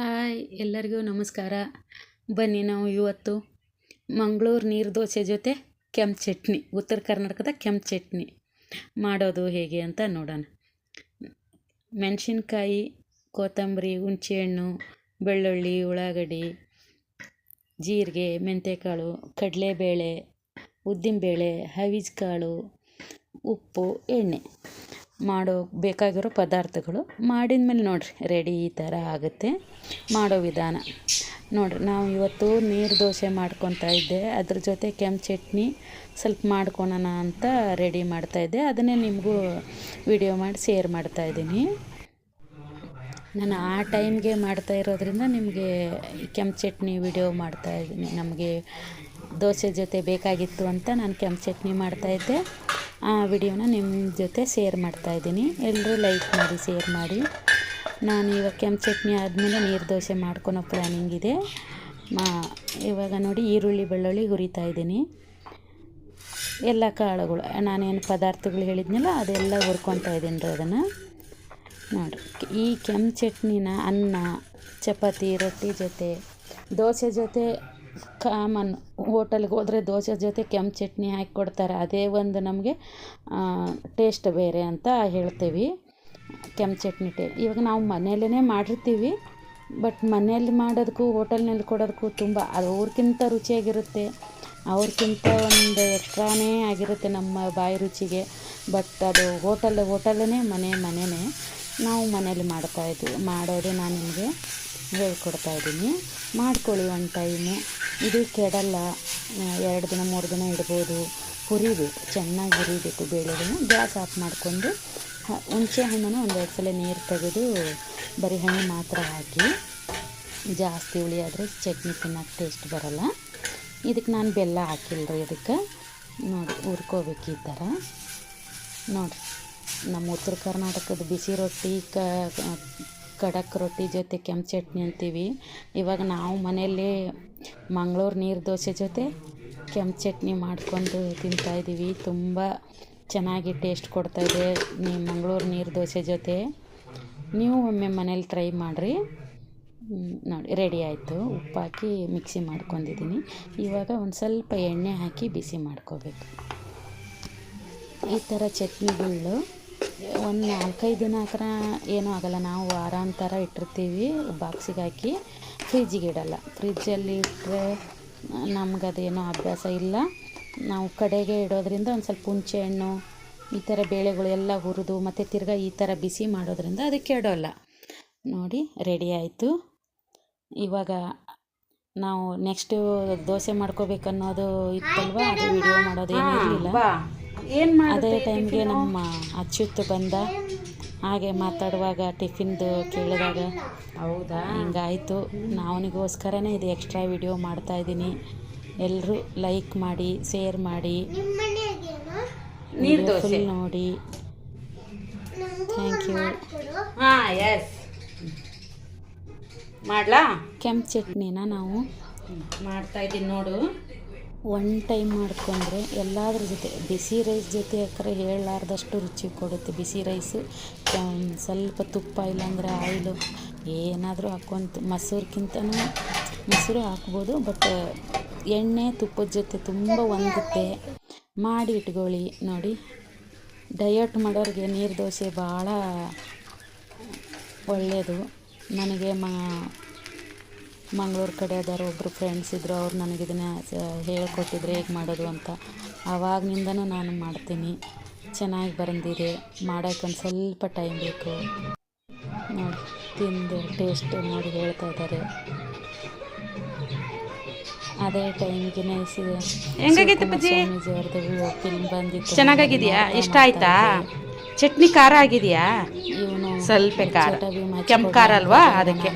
Hi, ಎಲ್ಲರಿಗೂ ನಮಸ್ಕಾರ. ಬನ್ನಿ ನಾವು ಇವತ್ತು ಮಂಗಳೂರು ನೀರು ದೋಸೆ ಜೊತೆ ಕೆಂಪು ಚಟ್ನಿ, ಉತ್ತರ ಕರ್ನಾಟಕದ ಕೆಂಪು ಚಟ್ನಿ ಮಾಡೋದು ಹೇಗೆ ಅಂತ ನೋಡೋಣ. ಮೆಣಸಿನ್ಕಾಯಿ, ಕೊತ್ತಂಬರಿ, ಹುಣಸೆಹಣ್ಣು, ಬೆಳ್ಳುಳ್ಳಿ, ಉಳ್ಳಾಗಡ್ಡಿ, ಜೀರಿಗೆ ಮೆಂತ್ಯಕಾಳು ಕಡಲೆಬೇಳೆ, ಉದ್ದಿನಬೇಳೆ, ಹವಿಜ್ ಕಾಳು, ಉಪ್ಪು, ಎಣ್ಣೆ. ಮಾಡೋ ಬೇಕಾಗಿರೋ ಪದಾರ್ಥಗಳು ಮಾಡಿದ ಮೇಲೆ ನೋಡಿರಿ ರೆಡಿ ಈ ಥರ ಆಗುತ್ತೆ. ಮಾಡೋ ವಿಧಾನ. ನೋಡಿರಿ, ನಾವು ಇವತ್ತು ನೀರು ದೋಸೆ ಮಾಡ್ಕೊತಾ ಇದ್ದೆ. ಅದ್ರ ಜೊತೆ ಕೆಂಪು ಚಟ್ನಿ ಸ್ವಲ್ಪ ಮಾಡ್ಕೊಳೋಣ ಅಂತ ರೆಡಿ ಮಾಡ್ತಾಯಿದ್ದೆ ಅದನ್ನೇ ನಿಮಗೂ ವಿಡಿಯೋ ಮಾಡಿ ಶೇರ್ ಮಾಡ್ತಾಯಿದ್ದೀನಿ ನಾನು ಆ ಟೈಮ್ಗೆ ಮಾಡ್ತಾ ಇರೋದ್ರಿಂದ ನಿಮಗೆ ಕೆಂಪು ಚಟ್ನಿ ವಿಡಿಯೋ ಮಾಡ್ತಾಯಿದ್ದೀನಿ ನಮಗೆ ದೋಸೆ ಜೊತೆ ಬೇಕಾಗಿತ್ತು ಅಂತ ನಾನು ಕೆಂಪು ಚಟ್ನಿ ಮಾಡ್ತಾಯಿದ್ದೆ ಆ ವಿಡಿಯೋನ ನಿಮ್ಮ ಜೊತೆ ಶೇರ್ ಮಾಡ್ತಾಯಿದ್ದೀನಿ ಎಲ್ಲರೂ ಲೈಕ್ ಮಾಡಿ ಶೇರ್ ಮಾಡಿ. ನಾನು ಇವಾಗ ಕೆಂಪು ಚಟ್ನಿ ಆದಮೇಲೆ ನೀರು ದೋಸೆ ಮಾಡ್ಕೊಳೋ ಪ್ಲ್ಯಾನಿಂಗ್ ಇದೆ. ಮಾ, ಇವಾಗ ನೋಡಿ ಈರುಳ್ಳಿ, ಬೆಳ್ಳುಳ್ಳಿ ಹುರಿತಾ ಇದ್ದೀನಿ. ಎಲ್ಲ ಕಾಳುಗಳು, ನಾನೇನು ಪದಾರ್ಥಗಳು ಹೇಳಿದ್ನಲ್ಲ, ಅದೆಲ್ಲ ಹುರ್ಕೊತಾ ಇದ್ದೀನಿ ರೀ ಅದನ್ನು. ನೋಡಿರಿ, ಈ ಕೆಂಪು ಚಟ್ನಿನ ಅನ್ನ, ಚಪಾತಿ, ರೊಟ್ಟಿ ಜೊತೆ, ದೋಸೆ ಜೊತೆ ಕಾಮನ್ ಹೋಟೆಲ್ಗೆ ಹೋದರೆ ದೋಸೆ ಜೊತೆ ಕೆಂಪು ಚಟ್ನಿ ಹಾಕಿ ಕೊಡ್ತಾರೆ. ಅದೇ ಒಂದು ನಮಗೆ ಟೇಸ್ಟ್ ಬೇರೆ ಅಂತ ಹೇಳ್ತೀವಿ. ಕೆಂಪು ಚಟ್ನಿ ಟೇ, ಇವಾಗ ನಾವು ಮನೆಯಲ್ಲೇ ಮಾಡಿರ್ತೀವಿ. ಬಟ್ ಮನೆಯಲ್ಲಿ ಮಾಡೋದಕ್ಕೂ ಹೋಟೆಲ್ನಲ್ಲಿ ಕೊಡೋದಕ್ಕೂ ತುಂಬ, ಅದು ಅವ್ರಿಗಿಂತ ರುಚಿಯಾಗಿರುತ್ತೆ. ಅವ್ರಿಗಿಂತ ಒಂದು ಎಕ್ಸ್ಟ್ರಾನೇ ಆಗಿರುತ್ತೆ ನಮ್ಮ ಬಾಯಿ ರುಚಿಗೆ. ಬಟ್ ಅದು ಹೋಟೆಲ್ ಹೋಟೆಲೇ ಮನೆ ಮನೆಯೇ ನಾವು ಮನೇಲಿ ಮಾಡ್ತಾಯಿದ್ವಿ ಮಾಡೋದು ನಾನು ನಿಮಗೆ. ಹೇಳ್ಕೊಡ್ತಾ ಇದ್ದೀನಿ. ಮಾಡ್ಕೊಳ್ಳಿ ಒನ್ ಟೈಮು ಇದು ಕೆಡಲ್ಲ. ಎರಡು ದಿನ, ಮೂರು ದಿನ ಇಡ್ಬೋದು. ಹುರಿಬೇಕು. ಚೆನ್ನಾಗಿ ಹುರಿಬೇಕು ಬೇಳೆಗಳನ್ನ ಗ್ಯಾಸ್ ಆಫ್ ಮಾಡಿಕೊಂಡು ಹುಣಸೆ ಹಣ್ಣನ್ನು ಒಂದೆರಡು ಸಲ ನೀರು ತೆಗೆದು ಬರೀ ಹಣ್ಣು ಮಾತ್ರ ಹಾಕಿ, ಜಾಸ್ತಿ ಹುಳಿ ಆದರೆ ಚಟ್ನಿ ತಿನ್ನೋಕೆ ಟೇಸ್ಟ್ ಬರೋಲ್ಲ. ಇದಕ್ಕೆ ನಾನು ಬೆಲ್ಲ ಹಾಕಿಲ್ಲ ರೀ ಇದಕ್ಕೆ. ನೋಡಿ, ಹುರ್ಕೋಬೇಕು ಈ ಥರ ನೋಡಿರಿ, ನಮ್ಮ ಉತ್ತರ ಕರ್ನಾಟಕದ ಬಿಸಿ ರೊಟ್ಟಿ ಕ ಖಡಕ್ ರೊಟ್ಟಿ ಜೊತೆ ಕೆಂಪು ಚಟ್ನಿ ಅಂತೀವಿ. ಇವಾಗ ನಾವು ಮನೆಯಲ್ಲಿ ಮಂಗಳೂರು ನೀರು ದೋಸೆ ಜೊತೆ ಕೆಂಪು ಚಟ್ನಿ ಮಾಡ್ಕೊಂಡು ತಿಂತಾಯಿದ್ದೀವಿ ತುಂಬ ಚೆನ್ನಾಗಿ ಟೇಸ್ಟ್ ಕೊಡ್ತಾಯಿದೆ ನೀವು ಮಂಗಳೂರು ನೀರು ದೋಸೆ ಜೊತೆ. ನೀವು ಒಮ್ಮೆ ಮನೇಲಿ ಟ್ರೈ ಮಾಡಿರಿ. ನೋಡಿ ರೆಡಿ ಆಯಿತು. ಉಪ್ಪು ಹಾಕಿ ಮಿಕ್ಸಿ ಮಾಡ್ಕೊಂಡಿದ್ದೀನಿ. ಇವಾಗ ಒಂದು ಸ್ವಲ್ಪ ಎಣ್ಣೆ ಹಾಕಿ ಬಿಸಿ ಮಾಡ್ಕೋಬೇಕು. ಈ ಥರ ಚಟ್ನಿಗಳು ಒಂದು ನಾಲ್ಕೈದು ದಿನ ಹತ್ರ ಏನೂ ಆಗೋಲ್ಲ. ನಾವು ವಾರಾಂತರ ಇಟ್ಟಿರ್ತೀವಿ, ಬಾಕ್ಸಿಗೆ ಹಾಕಿ. ಫ್ರಿಜ್ಜಿಗೆ ಇಡಲ್ಲ. ಫ್ರಿಜ್ಜಲ್ಲಿ ಇಟ್ಟರೆ ನಮಗದೇನೋ ಅಭ್ಯಾಸ ಇಲ್ಲ. ನಾವು ಕಡೆಗೆ ಇಡೋದ್ರಿಂದ ಒಂದು ಸ್ವಲ್ಪ ಹುಣಸೆ ಹಣ್ಣು, ಈ ಥರ ಬೇಳೆಗಳು ಎಲ್ಲ ಹುರಿದು ಮತ್ತು ತಿರ್ಗಾ ಈ ಥರ ಬಿಸಿ ಮಾಡೋದ್ರಿಂದ ಅದು ಕೆಡೋಲ್ಲ. ನೋಡಿ, ರೆಡಿ ಆಯಿತು. ಇವಾಗ ನಾವು ನೆಕ್ಸ್ಟು ದೋಸೆ ಮಾಡ್ಕೋಬೇಕನ್ನೋದು ಇತ್ತಲ್ವ? ಅದು ವಿಡಿಯೋ ಮಾಡೋದೇನೂ ಇರಲಿಲ್ಲ. ಅದೇ ಟೈಮ್ಗೆ ನಮ್ಮ ಅಚ್ಯುತ್ ಬಂದ. ಹಾಗೆ ಮಾತಾಡುವಾಗ ಟಿಫಿನ್ದು ಕೇಳಿದಾಗ ಹೌದಾ? ಹಿಂಗಾಯಿತು. ನಾವನಿಗೋಸ್ಕರನೇ ಇದು ಎಕ್ಸ್ಟ್ರಾ ವಿಡಿಯೋ ಮಾಡ್ತಾಯಿದ್ದೀನಿ ಎಲ್ಲರೂ ಲೈಕ್ ಮಾಡಿ ಶೇರ್ ಮಾಡಿ. ನೀರು ವಿಡಿಯೋ ದೋಸೆ ಫುಲ್ ನೋಡಿ. ಥ್ಯಾಂಕ್ ಯು ಹಾಂ ಎಸ್ ಮಾಡ್ಲಾ? ಕೆಂಪು ಚಟ್ನಿನ ನಾವು ಮಾಡ್ತಾ ಇದ್ದೀನಿ ನೋಡು. ಒನ್ ಟೈಮ್ ಮಾಡಿಕೊಂಡ್ರೆ ಎಲ್ಲದ್ರ ಜೊತೆ, ಬಿಸಿ ರೈಸ್ ಜೊತೆ ಯಾಕಂದ್ರೆ ಹೇಳಲಾರ್ದಷ್ಟು ರುಚಿ ಕೊಡುತ್ತೆ. ಬಿಸಿ ರೈಸು ಸ್ವಲ್ಪ ತುಪ್ಪ ಇಲ್ಲಾಂದರೆ ಆಯಿಲು, ಏನಾದರೂ ಹಾಕ್ಕೊಂತ ಮೊಸರುಕ್ಕಿಂತನೂ ಮೊಸರು ಹಾಕ್ಬೋದು ಬಟ್ ಎಣ್ಣೆ ತುಪ್ಪದ ಜೊತೆ ತುಂಬ ಹೊಂದುತ್ತೆ ಮಾಡಿ ಇಟ್ಕೊಳ್ಳಿ. ನೋಡಿ ಡಯಟ್ ಮಾಡೋರಿಗೆ ನೀರು ದೋಸೆ ಭಾಳ ಒಳ್ಳೆಯದು ನನಗೆ ಮಾ ಮಂಗಳೂರು ಕಡೆ ಅದಾರ ಒಬ್ಬರು ಫ್ರೆಂಡ್ಸ್ ಇದ್ದರು ಅವ್ರು ನನಗೆ ಇದನ್ನು ಹೇಳ್ಕೊಟ್ಟಿದ್ರು ಹೇಗೆ ಮಾಡೋದು ಅಂತ. ಆವಾಗಿನಿಂದನೂ ನಾನು ಮಾಡ್ತೀನಿ. ಚೆನ್ನಾಗಿ ಬಂದಿದೆ. ಮಾಡೋಕೆ ಒಂದು ಸ್ವಲ್ಪ ಟೈಮ್ ಬೇಕು. ನೋಡಿ ತಿಂದು ಟೇಸ್ಟ್ ನೋಡಿ ಹೇಳ್ತಾ ಇದ್ದಾರೆ ಅದೇ ಟೈಮ್ಗೆ ಹೆಂಗಾಗೈತೆ ಫಿಲ್ಮ್ ಬಂದಿತ್ತು. ಚೆನ್ನಾಗಾಗಿದೆಯಾ ಇಷ್ಟ ಆಯ್ತಾ? ಚಟ್ನಿ ಖಾರ ಆಗಿದೆಯಾ? ಇವನು ಸ್ವಲ್ಪ ಖಾರ. ಕೆಂಪು ಖಾರ ಅಲ್ವಾ? ಅದಕ್ಕೆ.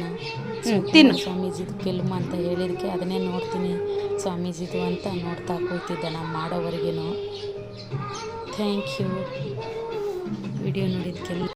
ತಿನ್ನು. ಸ್ವಾಮೀಜಿದು ಫಿಲ್ಮ್ ಅಂತ ಹೇಳಿದಕ್ಕೆ ಅದನ್ನೇ ನೋಡ್ತೀನಿ. ಸ್ವಾಮೀಜಿದು ಅಂತ ನೋಡ್ತಾ ಕೂತಿದ್ದೆ ನಾನು ಮಾಡೋವರೆಗೇನು. Thank you video ನೋಡಿದ್ದಕ್ಕೆಲ್ಲ